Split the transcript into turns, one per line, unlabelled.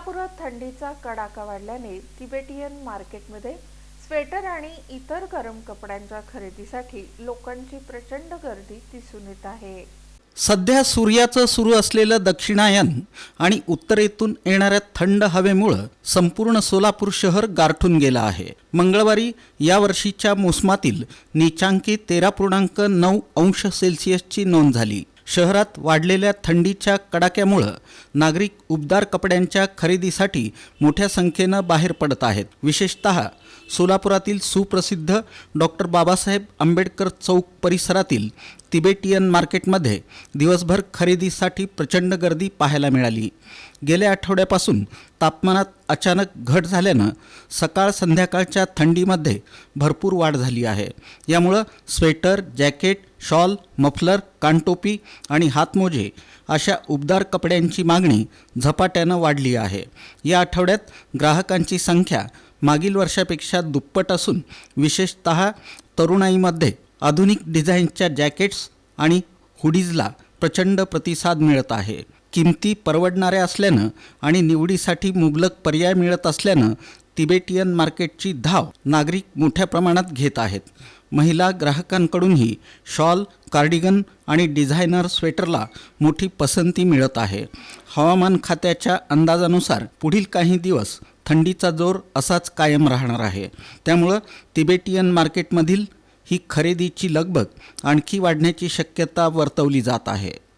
कोल्हापुरात थंडीचा कडाका वाढल्याने तिबेटियन मार्केटमध्ये स्वेटर आणि इतर गरम कपड्यांच्या खरेदीसाठी लोकांची प्रचंड गर्दी दिसून येत आहे.
सध्या सूर्याचं सुरू असलेलं दक्षिणायन आणि उत्तरेतून येणाऱ्या थंड हवेमुळं संपूर्ण सोलापूर शहर गारठून गेलं आहे. मंगळवारी या वर्षीच्या मोसमातील नीचांकी तेरा पूर्णांक नऊ अंश सेल्सिअसची नोंद झाली. शहरात वाढलेल्या थंडीच्या कडाक्यामुळं नागरिक उबदार कपड्यांच्या खरेदीसाठी मोठ्या संख्येनं बाहेर पडत आहेत. विशेषतः सोलापुरातील सुप्रसिद्ध डॉक्टर बाबासाहेब आंबेडकर चौक परिसरातील तिबेटियन मार्केटमध्ये दिवसभर खरेदीसाठी प्रचंड गर्दी पाहायला मिळाली. गेल्या आठवड्यापासून तापमानात अचानक घट झाल्यानं सकाळ संध्याकाळच्या थंडीमध्ये भरपूर वाढ झाली आहे. यामुळं स्वेटर जॅकेट शॉल मफलर कानटोपी आणि हातमोजे अशा उबदार कपड्यांची मागणी झपाट्यानं वाढली आहे. या आठवड्यात ग्राहकांची संख्या मागील वर्षापेक्षा दुप्पट असून विशेषतः तरुणाईमध्ये आधुनिक डिझाईनच्या जॅकेट्स आणि हुडीजला प्रचंड प्रतिसाद मिळत आहे. किमती परवडणाऱ्या असल्यानं आणि निवडीसाठी मुबलक पर्याय मिळत असल्यानं तिबेटियन मार्केटची धाव नागरिक मोठ्या प्रमाणात घेत आहेत. महिला ग्राहकांकडूनही शॉल कार्डिगन आणि डिझायनर स्वेटरला मोठी पसंती मिळत आहे. हवामान खात्याच्या अंदाजानुसार पुढील काही दिवस थंडीचा जोर असाच कायम राहणार आहे. त्यामुळं तिबेटियन मार्केटमधील ही खरेदीची लगबग आणखी वाढण्याची शक्यता वर्तवली जात आहे.